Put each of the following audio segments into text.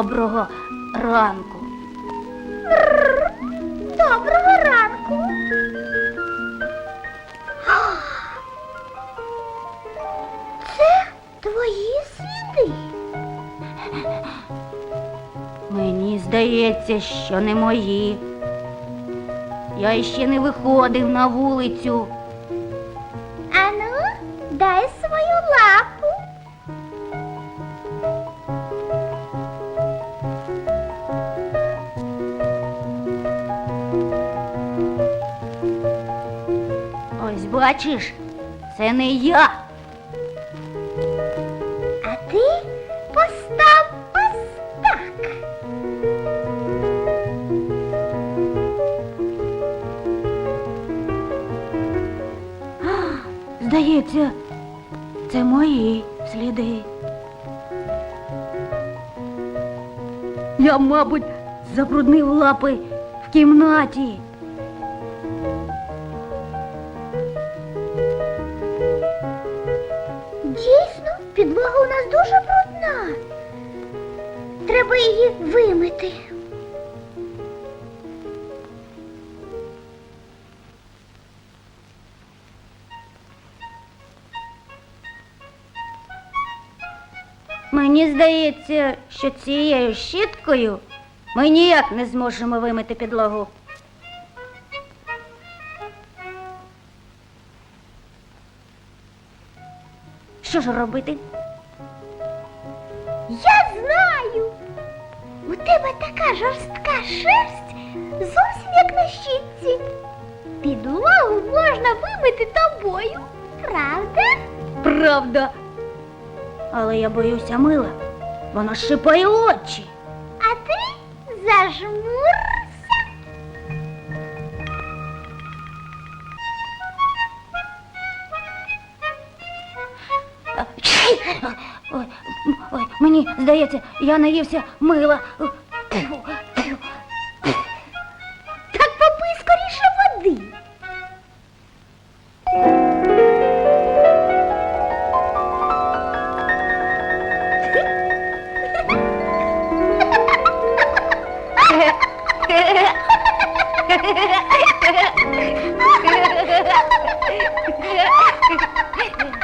Доброго ранку. Доброго ранку. Це твої сліди. Мені здається, що не мої. Я ще не виходив на вулицю. Бачиш, це не я. А ти постав ось так. Здається, це мої сліди. Я, мабуть, забруднив лапи в кімнаті. Треба її вимити. Мені здається, що цією щіткою ми ніяк не зможемо вимити підлогу. Що ж робити? Я знаю. У тебе така жорстка шерсть, зовсім як на щітці. Підлогу можна вимити тобою, правда? Правда. Але я боюся мила. Воно шипає очі. А ти зажмурся. Мені здається, я наївся мила. Так попий скоріше води.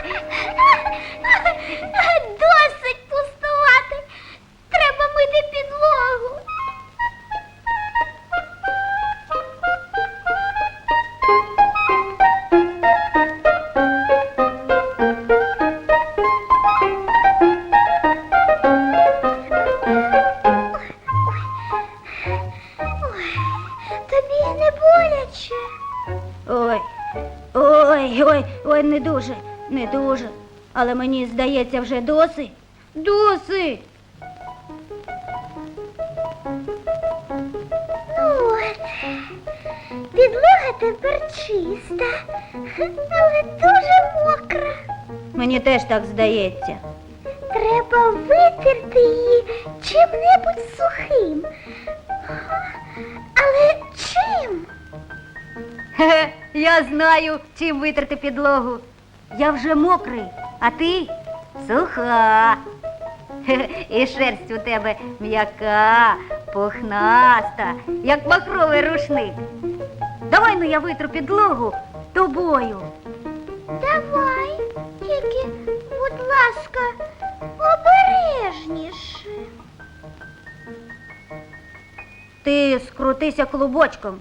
не дуже. Але мені здається, вже досить. Досить. Ну от, підлога тепер чиста, але дуже мокра. Мені теж так здається. Треба витерти її чим-небудь сухим. Але чим? Хе-хе, я знаю, чим витерти підлогу. Я вже мокрий, а ти суха. І шерсть у тебе м'яка, пухнаста, як махровий рушник. Давай ну я витру підлогу тобою. Давай, тільки, будь ласка, обережніше. Ти скрутися клубочком.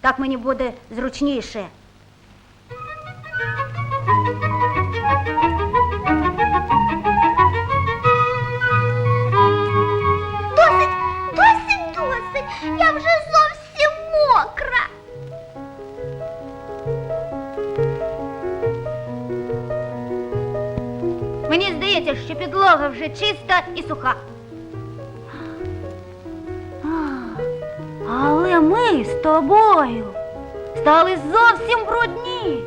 Так мені буде зручніше. Мені що підлога вже чиста і суха. Але ми з тобою стали зовсім брудні.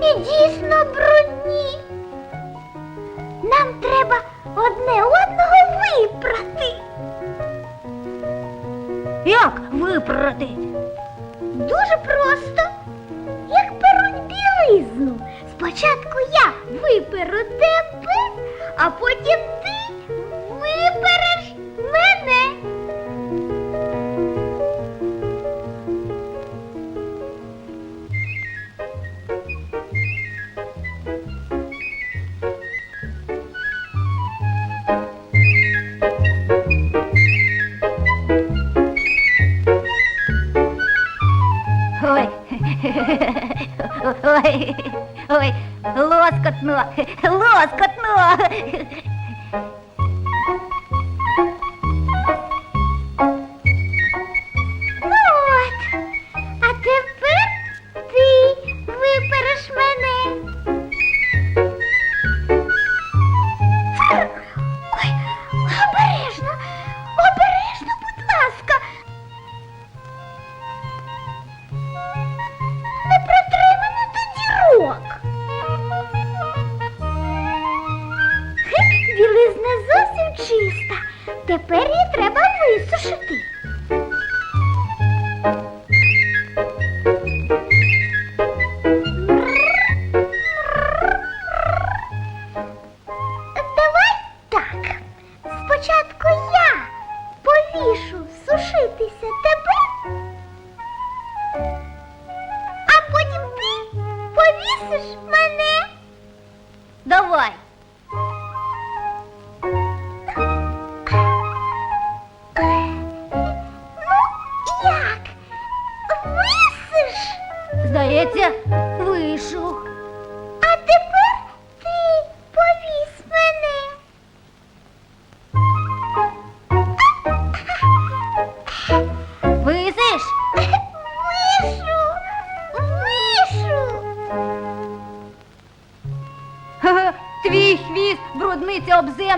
І дійсно брудні. Ой. Ой. Лоскотно. Лоскотно. Тепер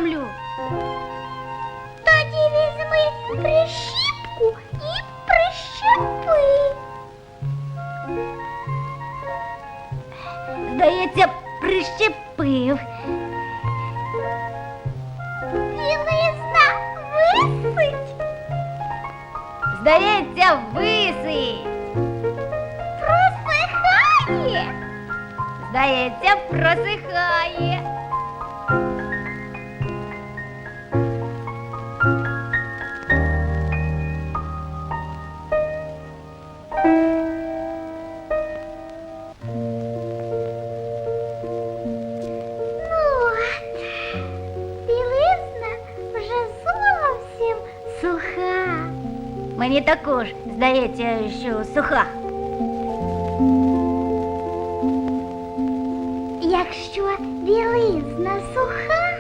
землю. Тоді візьми прищіпку і прищепи. Здається, прищепив. Білизна висить, Здається, висить. просихає. Здається, просихає. Мені також здається, що суха. Якщо білизна суха,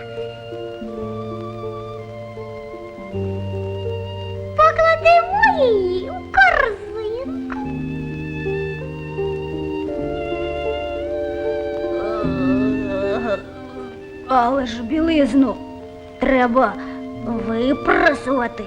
покладемо її у корзинку. Але ж білизну треба випрасувати.